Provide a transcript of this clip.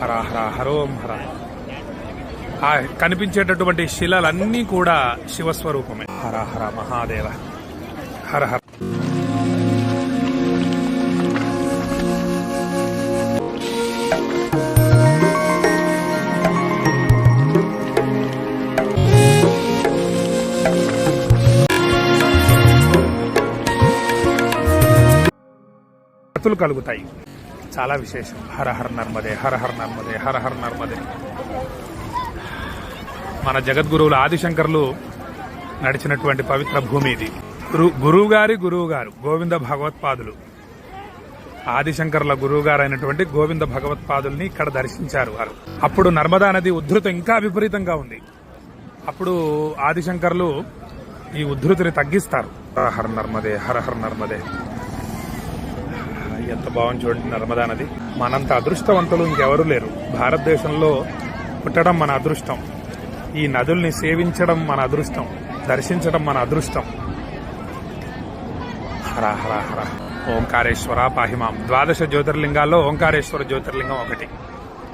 హర హర హరోం హర. ఆ కనిపించేటటువంటి శిలలన్నీ కూడా శివస్వరూపమే. హర హర మహాదేవ. హర హర. కలుగుతాయి. చాలా విశేషం. హరహర్ నర్మదే హరహర్ నర్మదే హరహర్ నర్మదే. మన జగద్గురువులు ఆదిశంకర్లు నడిచినటువంటి పవిత్ర భూమి ఇది. గురు గురువుగారి గురువుగారు గోవింద భగవత్పాదులు. ఆదిశంకర్ల గురువుగారు అయినటువంటి గోవింద భగవత్పాదుల్ని ఇక్కడ దర్శించారు వారు. అప్పుడు నర్మదా నది ఉద్ధృతం ఇంకా విపరీతంగా ఉంది. అప్పుడు ఆదిశంకర్లు ఈ ఉద్ధృతిని తగ్గిస్తారు. హర నర్మదే హర హర నర్మదే. ఎంత బాగుంది చూడండి నర్మదా నది. మనంత అదృష్టవంతులు ఇంకెవరూ లేరు. భారతదేశంలో పుట్టడం మన అదృష్టం. ఈ నదుల్ని సేవించడం మన అదృష్టం. దర్శించడం మన అదృష్టం. హర హర హర. ఓంకారేశ్వర పాహిమాం. ద్వాదశ జ్యోతిర్లింగాల్లో ఓంకారేశ్వర జ్యోతిర్లింగం ఒకటి.